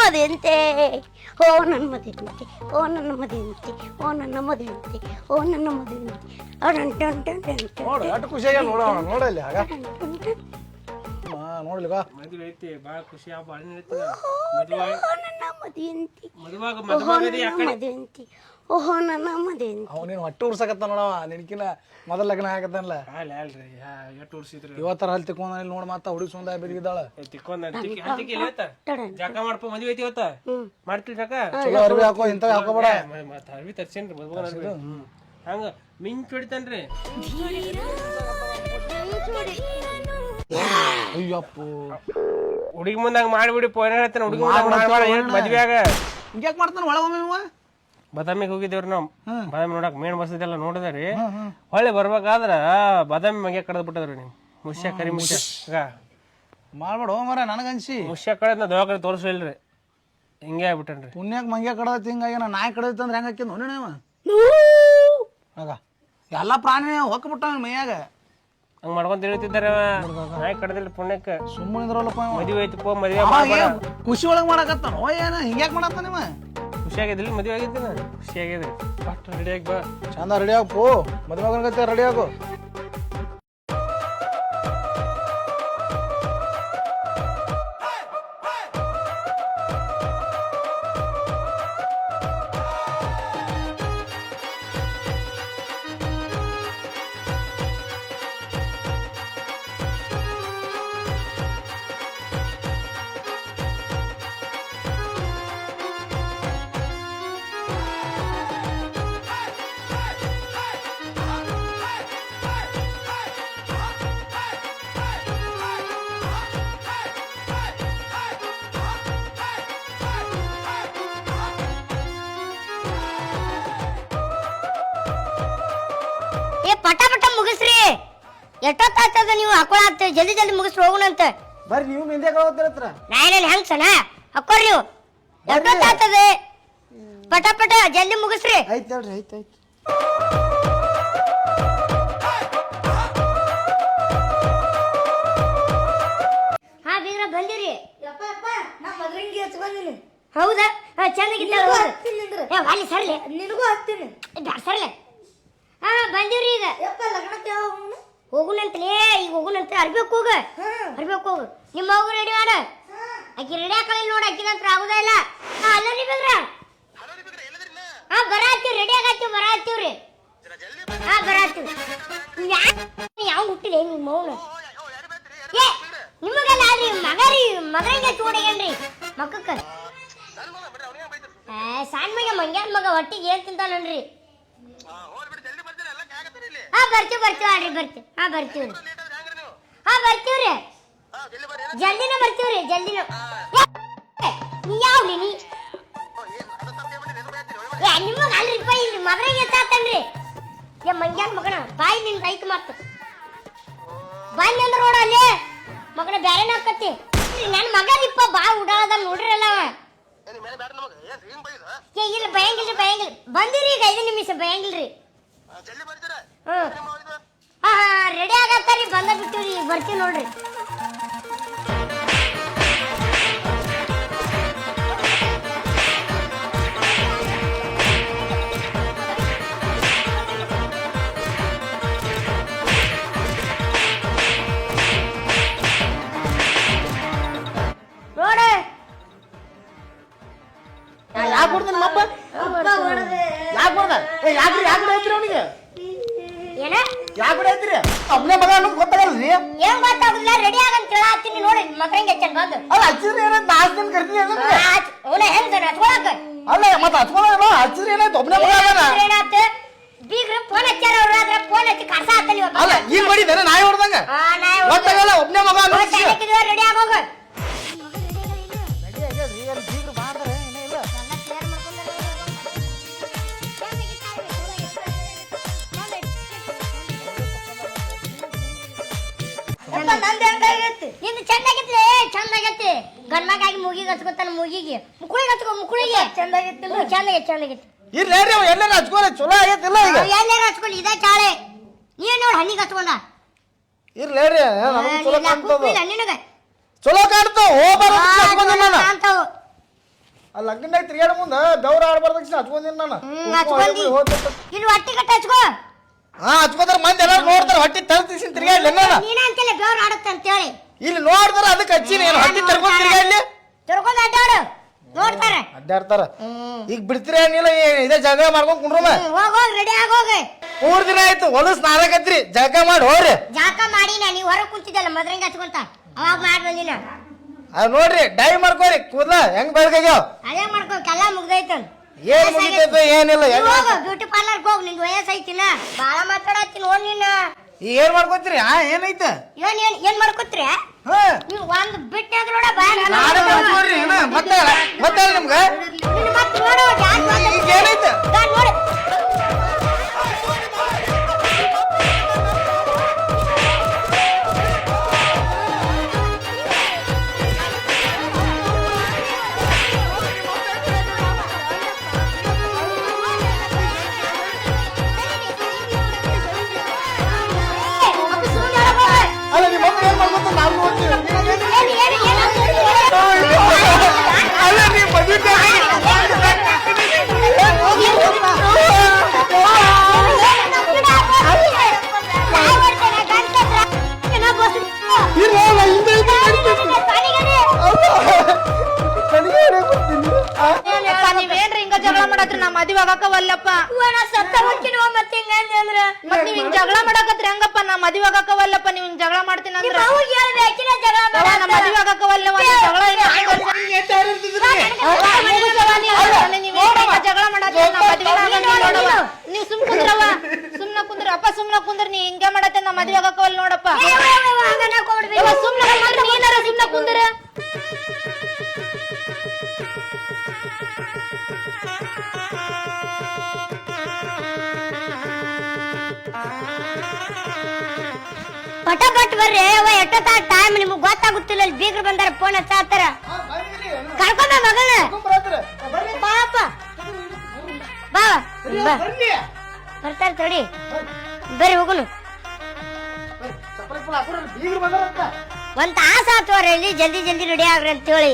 ಮದುವೆಂತೆ ಓ ನನ್ನ ಮದುವೆಂತೆ ಓ ನನ್ನ ಮದುವೆಂತೆ ಓ ನನ್ನ ಮದುವೆಂತೆ ಓ ನನ್ನ ಮದುವೆಂತೆ ಖುಷಿಯಾಗ ನೋಡೋಣ ನೋಡಲ್ಲಿ ಆಗ. ಟನ್ ಟನ್ ಟನ್. ಹಾ ನೋಡ್ಲಿ ಬಾ. ಮದುವೆ ಐತಿ ಭಾಳ ಖುಷಿ ಬಾಳ ನಡೀತದ ಮದುವೆ ಓ ನನ್ನ ಮದುವೆಂತೆ ಮದುವಾಗ ಮದುವೆಂತೆ ಓಹೋ ನನ್ನ ಮದುವೆಂತೆ ಅವ್ ನೀನು ಹೊಟ್ಟೆ ಉರ್ಸಕತ್ತ ನೋಡವ ನಿನಕಿನ ಮೊದಲ ಲಗ್ನ ಆಗತ್ತಲ್ಲ ಅಲ್ಲ ಅಲ್ರಿ ಎಷ್ಟು ಉಡ್ಸಿದ್ರಿ ಇವತ್ತರ ಅಲ್ಲಿ ತಿಕ್ಕೊಂಡ ಇಲ್ಲಿ ನೋಡ್ ಮಾತಾ ಹುಡುಗಿ ಸುಂದ ಬಿದ್ದಿದ್ದಾಳ. ತಿಕ್ಕೊಂಡ್ ಇವತ್ತ? ಟಡನ್. ಜಾಕ ಮಾಡ್ಪ ಮದುವೆ ಐತಿ ಇವತ್ತ? ಮಾಡ್ತಿಲ್ ಜಾಕ ಚಲೋ ಅರ್ವಿ ಹಾಕೋ ಇಂಥವ್ ಹಾಕೋಬೇಡ ಮತ್ತೆ ಅರ್ವಿ ತರ್ಸೇನ್ರಿ ಮದುವಾಗ ಅರ್ವಿ. ಹಂಗ ಮಿಂಚ್ ಹೊಡಿತಾನ್ರಿ ಅಯ್ಯಪ್ಪೋ. ಹುಡುಗಿ ಮುಂದೆ ಹಂಗ ಮಾಡಿಬಿಡಿ ಪೋನ್ ಹೇಳ್ತಾನೆ ಹುಡುಗಿ ಮುಂದೆ ಮಾಡ್ಬೇಡ ಮದ್ವೆಯಾಗ? ಹಿಂಗ್ಯಾಕ್ ಮಾಡ್ತಾನ ಒಳಗೊಮ್ಮೆ ಬಾದಾಮಿಗೆ ಹೋಗಿದ್ದೇವ್ರಿ ನಾವು. ಬಾದಾಮಿ ನೋಡಕ್ ಮೇಣ್ ಬಸದೆಲ್ಲ ನೋಡಿದ್ರಿ. ಹೊಳ್ಳಿ ಬರ್ಬೇಕಾದ್ರ ಬಾದಾಮಿ ಮಗೆ ಕಡ್ದು ಬಿಟ್ಟದ್ರಿ ನೀವು. ಮುಷ್ಯ ಕರಿ ಮುಷ್ಯ. ಈಗ. ಮಾಡ್ಬೇಡ ಮರ ನನಗನ್ಸಿ. ಮುಷ್ಯ ಕಳೆದ ದವಾಖಾನೆ ತೋರಿಸಲಿಲ್ರಿ. ಹಿಂಗೆ ಆಗ್ಬಿಟ್ಟನ್ರಿ. ಪುಣ್ಯಕ್ ಮಂಗೆ ಕಡದೈತಿ ಹಿಂಗಾಗಿ ನಾ ನಾಯಿ ಕಡದೈತಿ ಅಂದ್ರೆ ಹೆಂಗ ಹಾಕಿದ್ ಆಗ. ಎಲ್ಲಾ ಪ್ರಾಣಿ ಹೊಕ್ಬಿಟ್ಟ ಮೈಯಾಗ. ಹಂಗ ಮಾಡ್ಕೊಂತ ಹೇಳ್ತಿದ್ದಾರೆ. ನಾಯಿ ಕಡದಿಲ್ಲ ಪುಣ್ಯಕ್ಕೆ. ಸುಮ್ಮನೆ ಇದ್ರಲ್ಲಪ್ಪ. ಮದುವೆ ಐತಿ ಪೋ ಮದುವೆ ಖುಷಿ ಒಳಗ್ ಮಾಡಕತ್ತಾನ? ಓ ಏನ ಹಿಂಗ್ಯಾಕ್ ಮಾಡತ್ತ ಇವ? ಖುಷಿ ಆಗಿದ್ದಿಲ್ಲ ಮದುವೆ ಆಗಿದ್ದೀನಿ ಖುಷಿಯಾಗಿದ್ರಿ ಬಟ್ ರೆಡಿಯಾಗಿ ಬಾ. ಚಂದ ರೆಡಿ ಆಗು ಮದುವೆ ಆಗತ್ತೆ ಪಟ ಪಟ ಮುಗಿಸ್ರಿ. ಎಷ್ಟೊತ್ತಾಗ್ತದ ನೀವು ಹಾಕೊಳಾಗ್ತದೆ ಜಲ್ದಿ ಜಲ್ದಿ ಮುಗಿಸ್ರಿ ಹೋಗುಣಂತ ಬರ್ರಿ ನೀವು ಹಿಂದೆ ಹೋಗ್ತಿರತ್ರ ನಾನೇನು ಹೆಂಗ್ ಸನ? ಹಾಕೋರಿ ನೀವು. ಎಷ್ಟೊತ್ತಾಗ್ತದೆ ಪಟ ಪಟ ಜಲ್ದಿ ಮುಗಿಸ್ರಿ. ಆಯ್ತು ಹೇಳ್ರಿ ಆಯ್ತು ಆಯ್ತು. ಹಾ ಬೀಗ್ರ ಬಂದಿರಿ. ಯಪ್ಪ ಯಪ್ಪ ನಾ ಮದ್ರಂಗಿ ಹಚ್ಕೊಂದಿನಿ ಹೌದಾ? ಹಾ ಚೆನ್ನಾಗಿದ್ದಾಳ. ಹಚ್ತೀನಿ ಏ ವಾಲಿ ಸರ್ಲೆ. ನಿನಗೂ ಹತ್ತೀನಿ ಬ್ಯಾಡ ಸರ್ಲೆ. ಹಾ ಬಂದಿವ್ರಿ ಈಗ. ಯಪ್ಪ ಲಗ್ನಕ್ಕೆ ಯಾವ ಹೋಗುನು? ಹೋಗುನಂತಲೇ ಈಗ ಹೋಗುನಂತ ಅರ್ಬೇಕು ಹೋಗ. ಹ್ಮ್. ಅರ್ಬೇಕು ಹೋಗು. ನಿಮ್ಮ ಹೋಗು ರೆಡಿ ಮಾಡ. ಆಕಿ ರೆಡಿ ಹಾಕಲಿ ನೋಡ ಆಕಿನಂತ್ರ ಆಗುದೇ ಇಲ್ಲ. ಹಾ ಅಲ್ಲ ರೀ ಬೇಗ್ರ ಹಾ ಬರಾತೀವಿ ರೆಡಿ ಆಗತ್ತೀವಿ ಬರಾತೀವ್ರಿ ಹಾ ಬರಾತೀವಿ ಯಾವ ಹುಟ್ಟಿಲ್ಲ ನಿಮ್ಮ ಮೌನ ಏ ನಿಮಗೆಲ್ಲ ಆದ್ರಿ ಮಗರಿ ರೀ ಮಗನಿಗೆ ಚೂಡಗೇನ್ರಿ ಮಕ್ಕಕ್ಕ ಏ ಸಣ್ಣ ಮಗ ಮಂಗ್ಯಾನ ಮಗ ಹೊಟ್ಟಿಗೆ ಏನ್ ತಿಂತಾನನ್ರಿ? ಹಾ ಬರ್ತೀವಿ ಬರ್ತೀವಿ ಆಡ್ರಿ ಬರ್ತೀವಿ ಹಾ ಬರ್ತೀವ್ರಿ ಹಾ ಬರ್ತೀವ್ರಿ ಜಲ್ದಿನ ಬರ್ತೀವ್ರಿ ಜಲ್ದಿನ ಏ, ನೀ ಯಾವ್ಲಿ ನೀ ಏ ನಿಮಗ ಅಲ್ರಿಪ್ಪ ಇಲ್ಲಿ ಮದ್ರಾಗ ಎತ್ತಾತನ್ರಿ ಏ ಮಂಗ್ಯಾನ ಮಗನ ಬಾಯಿ ನಿನ್ ರೈತ ಮಾತು ಬಾಯಿ ಅಂದ್ರ ನೋಡ ಅಲ್ಲಿ ಮಗನ ಬ್ಯಾರೆನ ಹಾಕತ್ತಿ ನನ್ನ ಮಗನಿಪ್ಪ ಬಾ ಉಡಾಳದ ನೋಡ್ರಲ್ಲ ಅವ ಏ ಇಲ್ಲ ಬಯಂಗಿಲ್ರಿ ಬಯಂಗಿಲ್ಲ ಬಂದಿರಿ ಈಗ ಐದು ನಿಮಿಷ ಬಯಂಗಿಲ್ರಿ ಹ್ಮ್ ಹಾ. ರೆಡಿ ಆಗತ್ತಾರಿ ಬಂದ ಬಿಟ್ಟಿವ್ರಿ ಈಗ ಬರ್ತೀವಿ ನೋಡ್ರಿ. ನೋಡ. ಯಾಕೆ ಕೊಡ್ತಾನ ಮಪ್ಪ ಯಾಕೆ ಕೊಡ್ದ ಏ ಯಾಕ್ರಿ ಯಾಕೆ ಐತ್ರಿ ಅವನಿಗೆ ಏನ ಯಾಕೆ ಒಬ್ನೇ ಮಗ ಅನ್ನೋದು ಗೊತ್ತಾಗಲ್ರಿ? ಏನ್ ಗೊತ್ತಾಗುದಿಲ್ಲ ರೆಡಿ ಆಗಂತ ಹೇಳತ್ತೀನಿ ನೋಡಿ ಮಕ್ಕಳಿಗೆ ಹೆಚ್ಚನ್ ಬಂದು. ಅಲ್ಲ ಹಚ್ಚಿದ್ರಿ ಏನಾಯ್ತು? ನಾಲ್ಕು ದಿನ ಕರ್ತೀನಿ ಅಂದ್ರೆ ಅವನ ಹೆಂಗ್ ಹಚ್ಕೊಳಕ? ಅಲ್ಲ ಮತ್ತೆ ಹಚ್ಕೊಳ್ಳೋ ಹಚ್ಚಿದ್ರಿ ಏನಾಯ್ತು? ಒಬ್ನೇ ಮಗ ಅದಾನ. ಏನಾತ ಬೀಗ್ರ ಫೋನ್ ಹಚ್ಚಾರ ಅವ್ರ ಆದ್ರ ಫೋನ್ ಹಚ್ಚಿ ಕಸ ಹಾಕಲಿ ಅಲ್ಲ ಈಗ ಮಾಡಿದ್ದಾನೆ ನಾಯಿ ಹೊಡೆದಂಗ. ಗೊತ್ತಾಗಲ್ಲ ಒಬ್ನೇ ಮಗ ಅನ್ನೋದು ರೆಡಿ ಆಗೋಗ ಯಪ್ಪ ನಂದು ಹೆಂಗಾಗೈತಿ ನಿಂದು ಚಂದಾಗೈತಿ ಚಂದಾಗೈತಿ ಗಂಡ್ಮಗಾಗಿ ಮುಗಿಗೆ ಹಚ್ಕೊತಾನ ಮುಗಿಗೆ. ಮುಕುಳಿಗೆ ಹಚ್ಕೊ ಮುಕುಳಿಗೆ. ಇರ್ಲಿ ಅವ ಎಲ್ಲಾರ ಹಚ್ಕೋಲ್ಲ ಚಲೋ ಆಗೈತಿಲ್ಲ ಈಗ. ಎಲ್ಲಾರು ಹಚ್ಕೊಳ್ಳಿ ಇದ ಚಾಳೆ ನೀನ್ ನೋಡಿ ಹಣ್ಣಿಗೆ ಹಚ್ಕೊಂಡ. ಇರ್ಲಿ ಹೇಳ್ರಿ ನಮ್ಗೆ ಚಲೋ ಕಾಣ್ತದ. ನಿನಗ. ಚಲೋ ಕಾಣ್ತಾವ. ಹೋಗ್ಬಾರ ಆ ಲಗ್ನದಾಗ ತಿರ್ಗಾಡ ಮುಂದ ಬೆವ್ರ ಆಡ್ಬಾರ್ದ ಹಚ್ಕೊಂಡಿನ ನಾನು. ಇಲ್ಲಿ ಹೊಟ್ಟಿ ಕಟ್ಟ ಹಚ್ಕೋ. ಹಾ ಹಚ್ಕೋತಾರ ಮಂದಿ ಎಲ್ಲ ನೋಡ್ತಾರ ಹೊಟ್ಟಿ ತರ್ತೀಸಿನ ತಿರ್ಗಾಡ್ಲಿ ನಾನು ನೀನ ಅಂತಲೇ ಬೆವ್ರು ಆಡುತ್ತೆ ಅಂತೇಳಿ ಇಲ್ಲಿ ನೋಡ್ತಾರ ಅದಕ್ಕೆ ಹಚ್ಚಿನಿ ಏನು ಹೊಟ್ಟಿ ತರ್ಕೊಂಡ್ ತಿರ್ಗಾಡ್ಲಿ ತಿರ್ಕೊಂಡ್ ಅಡ್ಡಾಡು. ನೋಡ್ತಾರೆ. ಅಡ್ಡಾಡ್ತಾರ. ಈಗ ಬಿಡ್ತೀರ ಏನಿಲ್ಲ ಇದೇ ಜಗ ಮಾಡ್ಕೊಂಡ್ ಕುಂಡ್ರಮ ಹೋಗ್ ಹೋಗ್ ರೆಡಿ ಆಗೋಗ ಮೂರ್ ದಿನ ಆಯ್ತು ಹೊಲಸ್ ನಾಲ್ಕತ್ರಿ ಜಗ ಮಾಡಿ ಹೋಗ್ರಿ. ಜಾಕ ಮಾಡಿ ನೀವು ಹೊರ ಕುಂತಿದ್ದಲ್ಲ ಮದ್ರಂಗ ಹಚ್ಕೊಂತ. ಅವಾಗ ಮಾಡಿ ಬಂದಿನ ಅದ್ ನೋಡ್ರಿ ಡೈ ಮಾಡ್ಕೋರಿ. ಕೂದ್ಲ ಹೆಂಗ್ ಬೆಳಗಾಗ್ಯಾವ? ಅದೇ ಮಾಡ್ಕೊ ಕಲ್ಲ ಮುಗ್ದೈತನ್ ಏನ್ ಮುಗಿತೈತೆ ಏನಿಲ್ಲ ಹೋಗು ಬ್ಯೂಟಿ ಪಾರ್ಲರ್ ಹೋಗ್ ವಯಸ್ಸು ವಯಸ್ಸೈತಿನ ಬಾಳ ಮಾತಾಡತ್ತೀನಿ ನೋಡ್ ನಿನ್ನ ಈಗ ಏನ್ ಮಾಡ್ಕೋತೀರಿ? ಆ ಏನೈತೆ? ಏನ್ ಏನ್ ಏನ್ ಮಾಡ್ಕೊತ್ರಿ ಹಾ. ನೀವು ಒಂದ್ ಬಿಟ್ಟೆ ನೋಡ ಬಾಯ್ ನಾಳೆ ಮಾಡ್ಕೋರಿ ಏನ ಮತ್ತೆ ಮತ್ತೆ ನಿಮ್ಗೆ. ನಿನ್ನ ಮತ್ತೆ ನೋಡು. ಈಗ ಏನೈತೆ? ನೋಡು. ಮದ್ವೆ ಆಗಾಕ ಅಂದ್ರ? ಮತ್ ನೀವ್ ಹಿಂಗ್ ಜಗಳ ಮಾಡಕತ್ರಿ ಹಂಗಪ್ಪ ನಾ ಮದ್ವೆ ಆಗಾಕ ವಲ್ಲಪ್ಪ ನೀವ್ ಹಿಂಗ್ ಜಗಳ ಮಾಡ್ತೀನಿ ಅಂದ್ರ. ನಾ ಮದ್ವೆ ಆಗಾಕ ವಲ್ಲವ್ವ, ನೀವ್ ಜಗಳ ನೀವ್. ನೀವ್ ಏನ್ ಹಿಂಗ ಜಗಳ ಮಾಡತ್ರಿ ನಾ ಮದ್ವೆ ಆಗಂಗಿಲ್ಲ ನೋಡವ್ವ. ನೀವ್ ಸುಮ್ ಕುಂದ್ರವ್ವ ಸುಮ್ನ ಕುಂದ್ರ ಅಪ್ಪ ಸುಮ್ನ ಕುಂದ್ರ ನೀ ಹಿಂಗ ಮಾಡತ್ತೆ ನಾ ಮದ್ವೆ ಆಗಾಕ ನೋಡಪ್ಪ. ಸುಮ್ನ ಕುಂದ್ರ ನೀನಾರ ಸುಮ್ನ ಕುಂದ್ರ. ಪಟ ಪಟ್ ಬರ್ರಿ. ಅವ ತಾಸು ಟೈಮ್ ನಿಮಗೆ ಗೊತ್ತಾಗುತ್ತಿಲ್ಲ. ಅಲ್ಲಿ ಬೀಗ್ರು ಬಂದಾರ ಫೋನ್ ಹಚ್ಚಾತಾರ ಕರ್ಕೊಂಡ ಮಗಳ ಪಾಪ ಬಾ ಬಾ. ಬರ್ತಾರ ತಡಿ. ಬರ್ರಿ. ಹೋಗುನು. ಒಂದ್ ತಾಸ ಆತ್ವರ ಇಲ್ಲಿ ಜಲ್ದಿ ಜಲ್ದಿ ರೆಡಿ ಆಗ್ರಿ ಅಂತ ಹೇಳಿ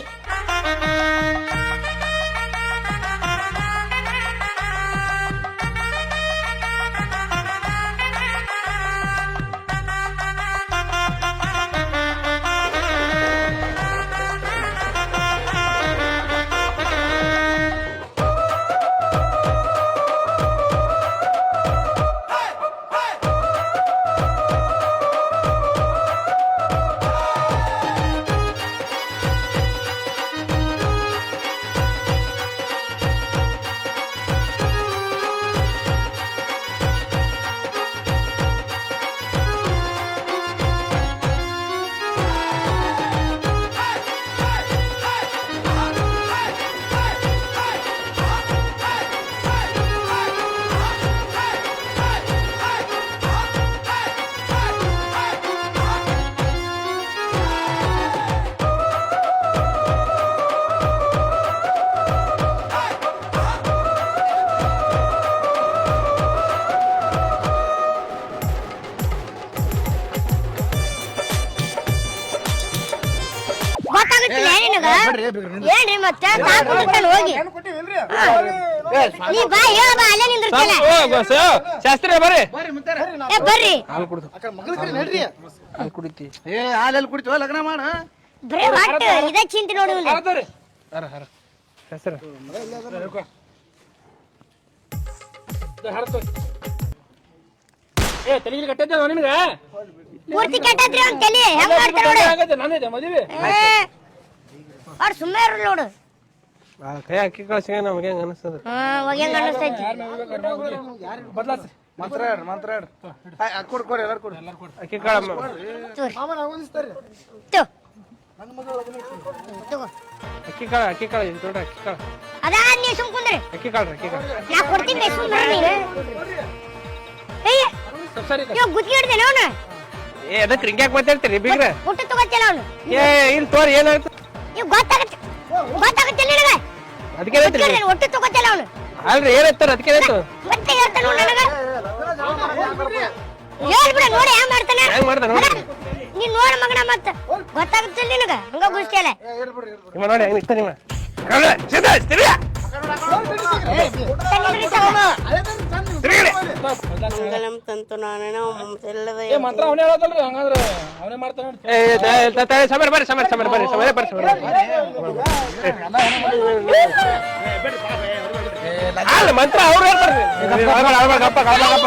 ಏನ್ರಿ ಮತ್ತೆ ತಾಕೊಂಡ್ ಹೋಗಿ ನೀ ಬಾ ಹೇಳ ಬಾ ಅಲ್ಲೇ ನಿಂದಿರ್ತಲ್ಲ ಶಾಸ್ತ್ರಿ ಬರ್ರಿ ಏ ಬರ್ರಿ ಹಾಲು ಕುಡಿತಿ ಏ ಹಾಲೆಲ್ಲಿ ಕುಡಿತೀವ ಲಗ್ನ ಮಾಡ ಬರೇ ಒಟ್ಟು ಇದ ಚಿಂತೆ ನೋಡಿ. ಹರ ಹರ ಶಾಸ್ತ್ರ ಏ ತಲೆಗಿರಿ ಕಟ್ಟೈತೆ ನಿನಗ ಪೂರ್ತಿ ಕಟ್ಟದ್ರಿ ಅವ್ನ್ ತಲಿ ಹೆಂಗ್ ಮಾಡ್ತಾರ ನೋಡು ಮದುವೆ ಅವ್ರು ಸುಮ್ಮನೆ ಇರು ನೋಡು. ಕೈ ಹಾಕಿ ಕಳ್ಸಿಗೆ ನಮ್ಗೆ ಹೆಂಗ ಅನಿಸ್ತದ? ಹಾ ಹೆಂಗ್ ಅನ್ನಿಸ್ತೈತಿ ಬದಲಾಸ್ ಮಂತ್ರ ಹೇಳ್ರಿ ಮಂತ್ರ ಹೇಳ್ರಿ ಕೊಡ್ ಕೊಡಿ ಎಲ್ಲಾರು ಕೊಡಿ. ಎಲ್ಲಾರು ಕೊಡಿ ಅಕ್ಕಿ ಕಾಳ. ತಗೋ. ಅಕ್ಕಿ ಕಾಳ ಅಕ್ಕಿ ಕಾಳ ಇದು ದೊಡ್ಡ ಅಕ್ಕಿ ಕಾಳ. ಅದಾದ ನೀ ಸುಮ್ ಕುಂದ್ರಿ. ಅಕ್ಕಿ ಕಾಳ ಅಕ್ಕಿ ಕಾಳ. ನಾ ಕೊಡ್ತೀನಿ ಸುಮ್ ಬರ್ರಿ ಏಯ್ ಸರಿ ಇವಾಗ ಗುದ್ದಿ ಹಿಡ್ದೇನ ಅವನು? ಏ ಅದಕ್ಕೆ ರಿಂಗ್ಯಾಕ್ ಮಾತಾಡ್ತೀರಿ ಬೀಗ್ರ? ಊಟ ತಗೋತಿಲ್ಲ ಅವನು? ಏ ಇಲ್ಲಿ ತೋರಿ ಏನಾಯ್ತು? ಇವ್ ಗೊತ್ತಾಗತ್ತೆ ಗೊತ್ತಾಗತ್ತಿಲ್ಲ ನಿನಗ? ಅದಕ್ಕೆ ಹಿಡ್ದೇನ ಒಟ್ಟು ತಗೋತಿಲ್ಲ ಅವನು. ಅಲ್ರಿ ಅದಕ್ಕೆ ಮತ್ತೆ ಹೇಳ್ತಾನ ನೋಡು ನನಗ. ಹೇಳ್ಬಿಡ ನೋಡಿ ಹ್ಯಾಂಗ ಮಾಡ್ತಾನೆ. ಹೆಂಗ್ ಮಾಡ್ತಾನ ನೋಡಿ. ನೀನ್ ನೋಡ ಮಗನ ಮತ್ತ. ಗೊತ್ತಾಗುತ್ತಿಲ್ಲ ನಿನಗ ಹಂಗ ಗುಸ್ತಿಯಲ್ಲ ಇವ ನೋಡಿ ಹೆಂಗ್ ನಿಂತ ನಿಮ್ಮ ಮಂಗಲಂ ತಂತು ನಾನೇನೋ ಎಲ್ಲದ ಮಂತ್ರ ಅವನೇ ಹೇಳೋದಲ್ರಿ ಹಂಗಂದ್ರೆ ಅವನೇ ಮಾಡ್ತಾನೆ. ಏ ಸಮರ ಬರ್ರಿ ಸಮರ ಸಮರ ಬರ್ರಿ ಸಮರ ಬರ್ರಿ ಸಮರ ಅಲ್ಲ ಮಂತ್ರ ಅವ್ರು ಹೇಳ್ತಾರೆ. ಗಪ್ಪ ಗಪ್ಪ ಗಪ್ಪ.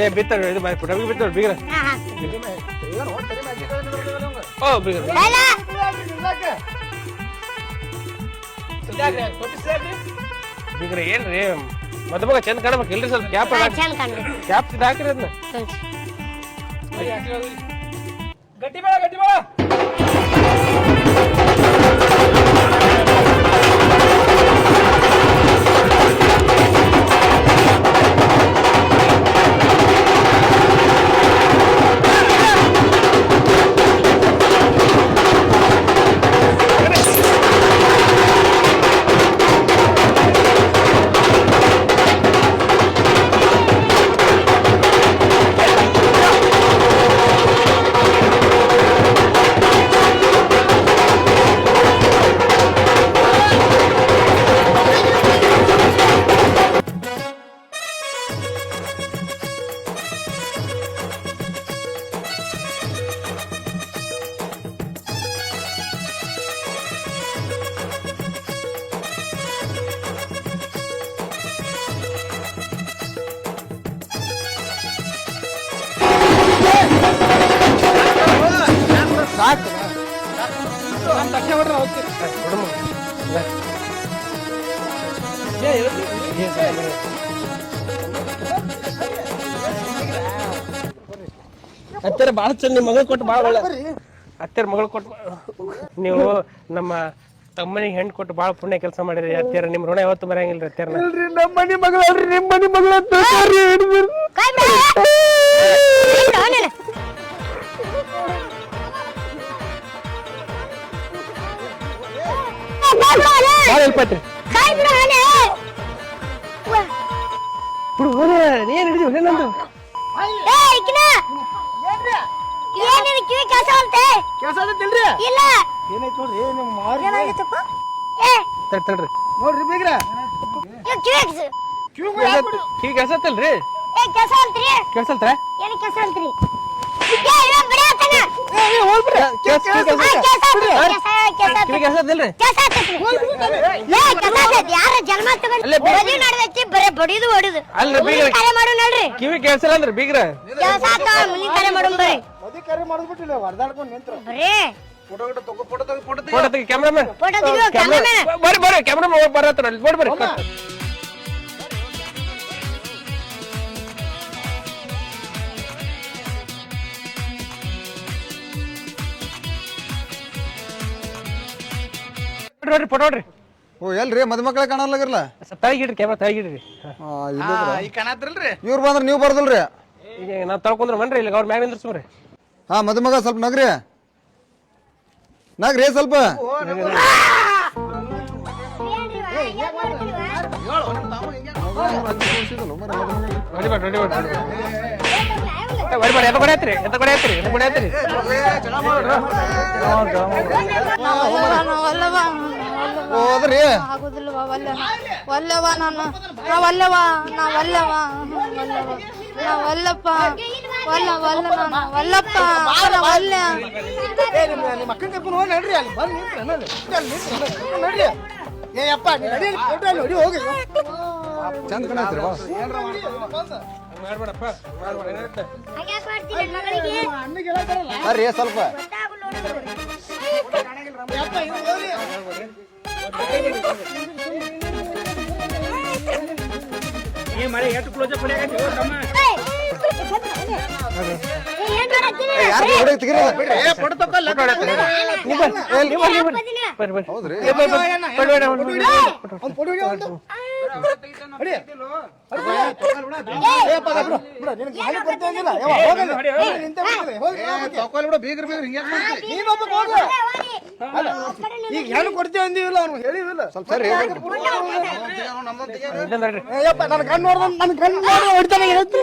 ಏ ಬಿತ್ತಾರ ಇದು ಬಾಯ್ ಪುಟಗಿ ಬಿತ್ತಾರ ಬೀಗ್ರ. ಓ ಬೀಗ್ರ. ಬೀಗ್ರ ಏನ್ರಿ? ಮದುಮಗ ಚಂದ ಕಾಣಬೇಕು ಇಲ್ರಿ ಸ್ವಲ್ಪ ಕ್ಯಾಪ್. ಕ್ಯಾಪ್ ಹಾಕಿರಿ ಅದನ್ನ. ಗಟ್ಟಿ ಬೇಡ ಗಟ್ಟಿ ಬೇಡ ತಕ್ಷಣ ಹೊಡ್ರಿ ಏ. ಅತ್ತರ ಭಾಳ ಚಂದ ನಿಮ್ಮ ಮಗಳು ಕೊಟ್ಟು ಭಾಳ ಒಳ್ಳೆ ಅತ್ತರ ಮಗಳು ಕೊಟ್ಟು ನೀವು ನಮ್ಮ ತಮ್ಮನಿಗೆ ಹೆಣ್ ಕೊಟ್ಟು ಭಾಳ ಪುಣ್ಯ ಕೆಲಸ ಮಾಡಿರಿ ಅತ್ತೆರ ನಿಮ್ಮ ಋಣ ಯಾವತ್ತು ನಮ್ಮ ಮನೆ ಮಗಳು ಅಲ್ರಿ ನಿಮ್ಮ ಮನೆ ಮಗಳು ಹೆಲ್ಪ್ ಕೈ ಬಿಡು. ಬಿಡು ನೀನು ನಂದು. ಏ, ಇಕ್ಕಿನ. ಕಿವಿ ಕೆಲಸ ಅಂತೆ? ಕೆಲಸ ಆಗತ್ತಿಲ್ರಿ ಇಲ್ಲ. ಏನೈತ್ ನೋಡ್ರಿ ನಿಮ್ಮ ಮಾರಿ. ಏನಾಗಿತ್ತಪ್ಪ? ಏ. ತಡ್ ತಡ್ರಿ. ನೋಡ್ರಿ ಬೀಗ್ರ. ಇವ್ ಕಿವಿ ಏ ಕೆಲಸ ಏನು ಕೆಲಸ ಇವ ಆತನ ಕೆಲ್ಸ ಕೆಲ್ಸ. ಕಿವಿ ಕೆಲ್ಸ ಕೆಲ್ಸ ಆತೈತಿ. ಯಾರ ಜನ್ಮ ತಗೊಂಡ್ ಅಲ್ಲೇ ಬೀಗ್ರ- ಮದ್ವಿ ನಡ್ದೈತಿ ಬರೇ ಬಡಿದು ಹೊಡಿದು ಅಲ್ರಿ ಬೀಗ್ರ- ಮುಂದಿನ ಕಾರ್ಯ ಮಾಡು ನೋಡ್ರಿ ಕಿವಿ ಅಂದ್ರಿ ಬೀಗ್ರ. ಕೆಲಸ ಆತ ಮುಂದಿನ ಕಾರ್ಯ ಮಾಡು ಬರ್ರಿ ಮದಿ ಕರೆ ಮಾಡಿದ್ಬಿಟ್ಟಿಲ್ಲ ಹೊಡೆದಾಡ್ಕೊಂಡು ನಿಂತ್ರ. ಬರ್ರಿ ಫೋಟೋ ಗಿಟ ತಗೋ ಫೋಟೋ ತಗೋ ಫೋಟೋ ಫೋಟೋ ತೆಗಿ ಕ್ಯಾಮ್ರಾಮನ್. ಫೋಟೋ ತೆಗಿಯೋ ಕ್ಯಾಮ್ರಾಮನ್. ಬರ್ರಿ ಬರ್ರಿ ಕ್ಯಾಮ್ರಾಮನ್ ಬರತ್ರ ಅಲ್ಲಿ ನೋಡಿ ಬರ್ರಿ ನೋಡ್ರಿ ಫೋಟೋ ನೋಡ್ರಿ ಓ ಎಲ್ರಿ ಮದುಮಕ್ಳ ಕಾಣಲ್ಲ ಸ್ವಲ್ಪ ತೆಗಿಡ್ರಿ ಕ್ಯಾಮ್ರಾ ತೆಗಿಡ್ರಿ ಈ ಕಾಣತ್ರಲ್ರಿ ಇವ್ರು ಬಂದ್ರ ನೀವು ಬರ್ದಲ್ರಿ ಈಗ ನಾವು ತಳ್ಕೊಂಡ್ರೆ ಬನ್ರಿ ಇಲ್ಲಿ ಅವ್ರ ಮ್ಯಾಗ ನಿಂದ್ರಸ್ಬ್ರಿ ಹಾ ಮದುಮಗ ಸ್ವಲ್ಪ ನಗ್ರಿ ನಗ್ರಿ ಸ್ವಲ್ಪ ನೋಡಿ ಬರ್ರಿ ನೋಡಿ ಬರ್ರಿ ಬರ್ರಿ ಬರ್ರಿ ಎಂತ ಕೊಡೆ ಹತ್ರಿ ಎಂತ ಕೊಡೆ ಹತ್ರಿ ಎಂತ ಕೊಡೆ ಹತ್ರಿ ಹೋದ್ರಿ ಆಗುದಿಲ್ವಾ ವಲ್ಲ ವಲ್ಲವ ನಾನು ನಾ ವಲ್ಲವ ನಾ ವಲ್ಲವ ನಾ ವಲ್ಲಪ್ಪ ವಲ್ಲ ವಲ್ಲ ನಾನು ವಲ್ಲಪ್ಪ ನಾ ವಲ್ಲ ನಿಮ್ಮ ಅಕ್ಕನ ಕರ್ಕೊಂಡು ಹೋಗಿ ನಡ್ರಿ ಅಲ್ಲಿ ಬಂದು ನಿಂತ್ರಿ ಅಲ್ಲಿ ಅಲ್ಲಿ ನಿಂತ್ರಿ, ಅಲ್ಲಿ ನಡ್ರಿ ಏ ಅಪ್ಪ ನೀ ನಡಿ ಫೋಟೋ ಅಲ್ಲಿ ನೋಡಿ ಹೋಗಿ ಚಂದ ಕಾಣತ್ರಿ ಬಾ ಮಾಡ್ಬೇಡಪ್ಪ. ಮಾಡ್ಬೇಡ. ಏನಾಗುತ್ತೆ ಬರ್ರಿ ಸ್ವಲ್ಪ. ಏ, ಹೌದ್ರಿ ಬೀಗ್ರ ಬೀಗ್ರ ಹಿಂಗೆ ಈಗ ಹೆಣ್ಣು ಕೊಡ್ತೀವಿ ಅಂದಿವಿಲ್ಲ ಅವ್ನು ಹೇಳಿವಿಲ್ಲ ಸ್ವಲ್ಪ ಸರಿ ಯಪ್ಪ, ನನ್ನ ಕಣ್ಣು ನೋಡ್ದ ನನ್ನ ಕಣ್ಣು ನೋಡಿ ಹೊಡಿತಾನೆ. ನೋಡ್ರಿ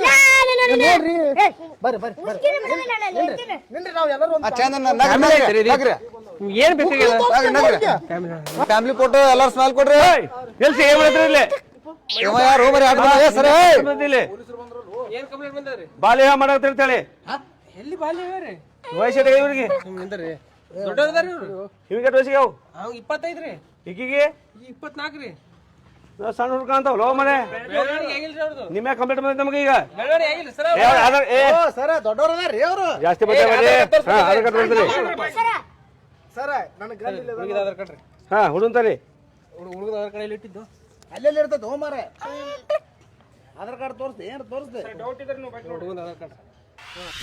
ಬರ್ರಿ ಬರ್ರಿ ಬರ್ರಿ ನಿನ್ರಿ, ನಾವು ಎಲ್ಲರೂ ಒಂದು ಚಂದ ನಗ್ರಿ ಏನ್ ಫ್ಯಾಮಿಲಿ ಫೋಟೋ ಎಲ್ಲಾರು ಸ್ಮೈಲ್ ಕೊಡ್ರಿ. ಎಲ್ಸಿ ಏನ್ ಇಲ್ಲಿ? ಯಾರು ಆಟ ಏ ಸರಿ ಬಾಲ್ಯ ಮಾಡಕ್ ಅಂತೇಳಿ. ಎಲ್ಲಿ ಬಾಲ್ಯ ರೀ? ವಯಸ್ಸು ಇವ್ರಿಗೆ? ದೊಡ್ಡದಾರಿ ಇವ್ರು? ಇವ್ರಿಗೆ ವಯಸ್ಸಿಗೆ ಅವು? ಅವ್ ಇಪ್ಪತ್ತೈದು ರೀ ಈಗಿಗೆ? ಈ ಇಪ್ಪತ್ನಾಲ್ಕು ರೀ ನಾವ್ ಸಣ್ಣ ಹುಡುಗ ಅಂತ ಲೋ ಮನೆ. ನಿಮ್ಮ ಕಂಪ್ಲೇಂಟ್ ಬಂದೈತೆ ನಮಗೆ ಈಗ? ಜಾಸ್ತಿ ಬರ್ತೀರಿ ಸರ ನನಗೆ ಗಂಡ ಇಲ್ಲ ಹುಡುಗಿದ ಆಧಾರ್ ಕಾರ್ಡ್ ರೀ ಹಾ ಹುಡುಂತಾರಿ ಹುಡುಗದ ಆಧಾರ್ ಕಾರ್ಡ್ ಎಲ್ಲಿ ಇಟ್ಟಿದ್ದು? ಅಲ್ಲೆಲ್ಲ ಇರ್ತದೆ ಹೋಮಾರ ಆಧಾರ್ ಕಾರ್ಡ್ ತೋರಿಸ್ದೆ ಏನು ತೋರಿಸ್ದೆ? ಹುಡುಗನ ಆಧಾರ್ ಕಾರ್ಡ್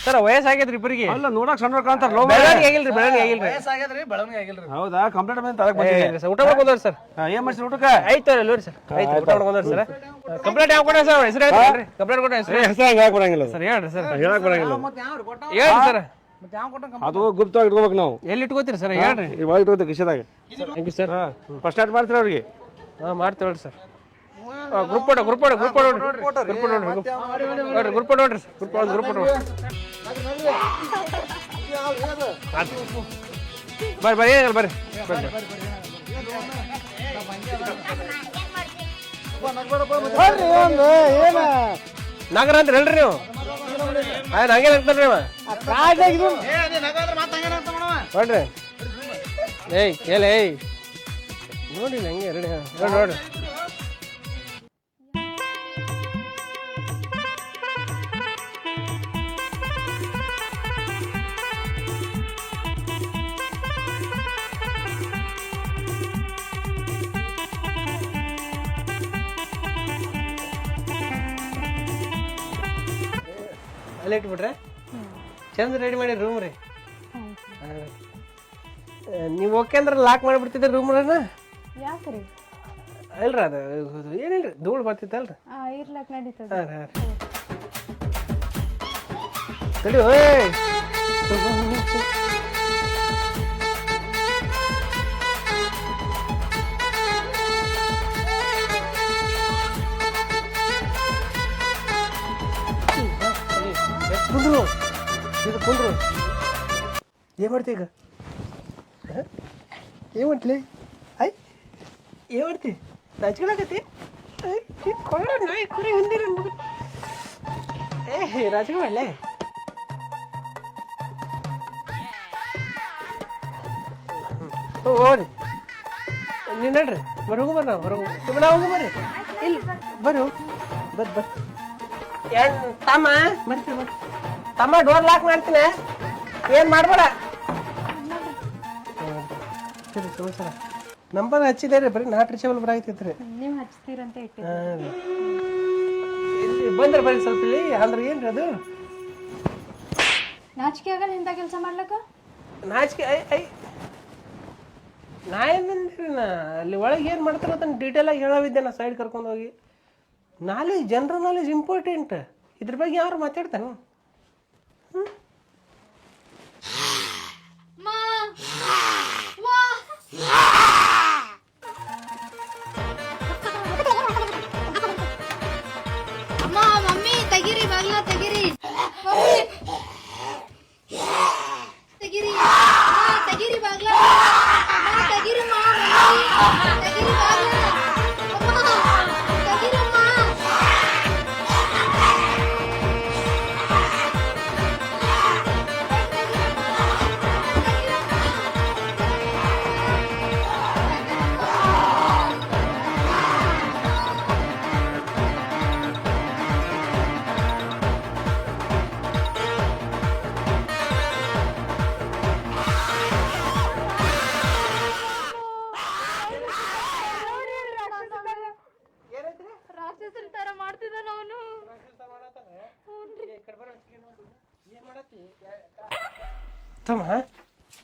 ಸರ್ ವಯಸ್ಸಾಗೈತ್ರಿ ಇಬ್ಬರಿಗೆ? ಅಲ್ಲ ನೋಡಕ್ ಸಣ್ಣ ಕಾಣ್ತಾರ ಲೋ ಬೆಳವಣಿಗೆ ಆಗಿಲ್ರಿ ಬೆಳವಣಿಗೆ ಆಗಿಲ್ರಿ. ವಯಸ್ಸಾಗ್ಯದ್ರಿ ಬೆಳವಣಿಗೆ ಆಗಿಲ್ರಿ. ಹೌದಾ? ಕಂಪ್ಲೇಂಟ್ ಬಂದ ತರಕ್ ಸರ್. ಊಟ ಮಾಡ್ಕೊಂಡ್ರಿ ಸರ್. ಏನ್ ಮಾಡ್ಸಿ ಊಟಕ್ಕ? ಆಯ್ತು ನೋಡಿ ಸರ್. ಆಯ್ತು ಊಟ ಮಾಡ್ಕೊಂಡ್ರಿ ಸರ್. ಕಂಪ್ಲೇಂಟ್ ಯಾವ ಕೊಡ ಸರ್? ಹೆಸರು ಹೇಳ್ರಿ ಕಂಪ್ಲೇಂಟ್ ಕೊಡ ಹೆಸರು. ಹೆಸರು ಹಂಗ ಹಾಕ್ ಬರಂಗಿಲ್ಲ ಸರ್ ಹೇಳ್ರಿ ಸರ್. ಹೇಳಕ್ ಬರಂಗಿಲ್ಲ ಹೇಳ್ರಿ ಸರ್. ಅದು ಗುಪ್ತವಾಗಿ ಇಟ್ಕೋಬೇಕು ನಾವು. ಎಲ್ಲಿ ಇಟ್ಕೋತೀರಿ ಸರ್? ಹೇಳ್ರಿ. ಇವಾಗ ಇಟ್ಕೋತೀವಿ ಕಿಶದಾಗ ಥ್ಯಾಂಕ್ ಯು ಸರ್? ಹಾ ಫಸ್ಟ್ ಸ್ಟಾರ್ಟ್ ಮಾಡ್ತೀರ ಅವ್ರಿಗೆ? ಹಾಂ ಮಾಡ್ತೇವೆ sir. Group photo group photo group photo ನೋಡ್ರಿ. ಗ್ರೂಪ್ ಫೋಟೋ ನೋಡ್ರಿ ಗ್ರೂಪ್ ಫೋಟೋ ನೋಡ್ರಿ ಗ್ರೂಪ್ ಫೋಟೋ ಗ್ರೂಪ್ ಫೋಟೋ ಬರ್ರಿ ಬರ್ರಿ ಏನಿಲ್ಲ ಬರ್ರಿ. ನಾಗರ ಅಂತ ಹೇಳ್ರಿ ನೀವು. ಆಯ್ತು ಹಂಗೆ ಅಂತಾರ್ರಿ ಅವ. ಕಾಡ್ನಾಗ ಇದು. ನೋಡ್ರಿ ಏಯ್ ಕೇಳ ಏಯ್. ನೋಡಿ ಹಂಗೆ ರೆಡಿ ನೋಡಿ ನೋಡ್ರಿ ಅಲ್ಲೇ ಇಟ್ಬಿಟ್ರೆ? ಚಂದ ರೆಡಿ ಮಾಡಿ ರೂಮ್ ರೀ. ನೀವು ಓಕೆ ಅಂದ್ರೆ ಲಾಕ್ ಮಾಡಿಬಿಡ್ತಿದ್ರೆ ರೂಮ್ ರೀ ಅಲ್ರಿ ಅದು ಏನಿಲ್ರಿ ಧೂಳು ಬರ್ತಿತ್ತಲ್ರಿ? ಇರ್ಲಕ್ ನಡೀತದ. ಹಾಂ ಹಾಂ. ತಡಿ ಓಯ್! ಕುಂದ್ರು. ಇದು ಕುಂದ್ರು. ಏನ್ ಮಾಡ್ತಿ ಈಗ? ಏನು ಮಾಡ್ಲಿ ಐ, ಏನ್ ಮಾಡ್ತಿ? ರಾಜಕೀಯ ಕೊಳ್ಳ ನಾಯಿ ಕುರಿ ಹೊಂದಿರ ಏ ರಾಜಕೀಯ ಓಡಿ ನೀನ್ ನಡ್ರಿ. ಹೋಗು ಬರ್ರಿ ನಾವು ಹೊರಗು ಸುಮ್ಮನೆ ಹೋಗು, ಬರ್ರಿ. ಇಲ್ಲ, ಬರು. ಬರ್ ಬರ್. ತಮ್ಮ? ಬರ್ತೀವಿ ಬರ್ರಿ ತಮ್ಮ ಡೋರ್ ಲಾಕ್ ಮಾಡ್ತೀನಿ. ಏನ್ ಮಾಡ್ಬೇಡ. ಸರಿ ಸಮಾಚಾರ ನಂಬರ್ ಹಚ್ಚಿದೆ ರೀ ಬರೀ ನಾಟ್ ರೀಚೇಬಲ್ ಬರಾಕತ್ತೈತ್ರಿ. ನೀವ್ ಹಚ್ತೀರಂತ ಇಟ್ಟಿ ಬಂದ್ರೆ ಬರ್ರಿ ಸ್ವಲ್ಪ ಇಲ್ಲಿ ಅಂದ್ರೆ ಏನ್ರಿ ಅದು? ನಾಚಿಕೆ ಆಗಲ್ಲ ಇಂಥ ಕೆಲಸ ಮಾಡ್ಲಕ್ಕ? ನಾಚಿಕೆ ಐ ಐ. ನಾ ಏನಂದ್ರಿ ನಾ ಅಲ್ಲಿ ಒಳಗೆ ಏನು ಮಾಡ್ತಾರ ಅದನ್ನ ಡೀಟೇಲ್ ಆಗಿ ಹೇಳೋವಿದ್ದೆ ನಾ ಸೈಡ್ ಕರ್ಕೊಂಡು ಹೋಗಿ. ನಾಲೆಜ್ ಜನರಲ್ ನಾಲೆಜ್ ಇಂಪಾರ್ಟೆಂಟ್ ಇದ್ರ ಬಗ್ಗೆ ಯಾರು ಮಾತಾಡ್ತಾನ Yeah. ತಮ್ಮ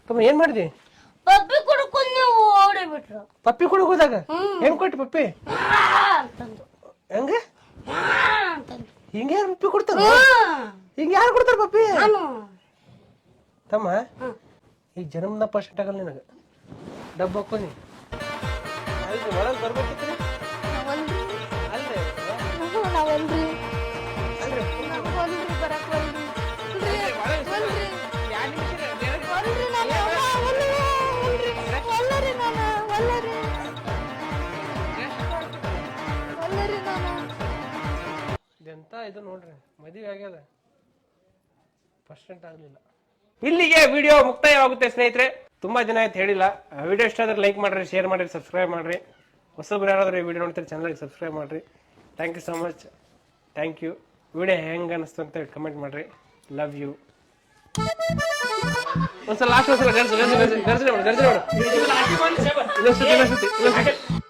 ತಮ್ಮ ಏನು ಮಾಡಿದಿ? ಪಪ್ಪಿ ಕುಡ್ಕೊಂಡು ನೀವು ಬಿಟ್ರು ಪಪ್ಪಿ ಕೊಡಕ್ ಹೋದಾಗ? ಹೆಂಗ್ ಕೊಟ್ಟು ಪಪ್ಪಿ? ಅಂತಂದು. ಹೆಂಗ? ಹಿಂಗ ಯಾರು ಪಪ್ಪಿ ಕೊಡ್ತಾರ? ಹಿಂಗ ಯಾರು ಕೊಡ್ತಾರ ಪಪ್ಪಿ? ತಮ್ಮ ಈ ಜನ್ಮದ ಪರ್ಸೆಂಟ್ ಆಗಲ್ಲ ನಿನಗ. ಡಬ್ಬ ಹಾಕೋನಿ ಒಳಗೆ ಬರ್ಬೇಕಿತ್ತು. ಇದು ನೋಡ್ರಿ ಮದುವೆ ಆಗ್ಯದ ಪರ್ಸೆಂಟ್ ಆಗಲಿಲ್ಲ ಇಲ್ಲಿಗೆ ವಿಡಿಯೋ ಮುಕ್ತಾಯವಾಗುತ್ತೆ ಸ್ನೇಹಿತರೆ ತುಂಬಾ ದಿನ ಆಯ್ತು ಹೇಳಿಲ್ಲ ವಿಡಿಯೋ ಇಷ್ಟ ಆದ್ರೆ ಲೈಕ್ ಮಾಡ್ರಿ ಶೇರ್ ಮಾಡ್ರಿ ಸಬ್ಸ್ಕ್ರೈಬ್ ಮಾಡ್ರಿ ಹೊಸಬ್ರು ಯಾರಾದ್ರೂ ಈ ವಿಡಿಯೋ ನೋಡ್ತಾರೆ ಚಾನಲ್ಗೆ ಸಬ್ಸ್ಕ್ರೈಬ್ ಮಾಡ್ರಿ thank you so much thank you video ಹೆಂಗೆ ಅನಿಸ್ತು ಅಂತ ಕಮೆಂಟ್ ಮಾಡ್ರಿ ಲವ್ ಯು ಒಂದ್ಸಲ ಲಾಸ್ಟ್ ಒಂದ್ಸಲ ಗರ್ಜು ಗರ್ಜು ಗರ್ಜು ಗರ್ಜನೆ ಮಾಡು ಗರ್ಜನೆ ಮಾಡು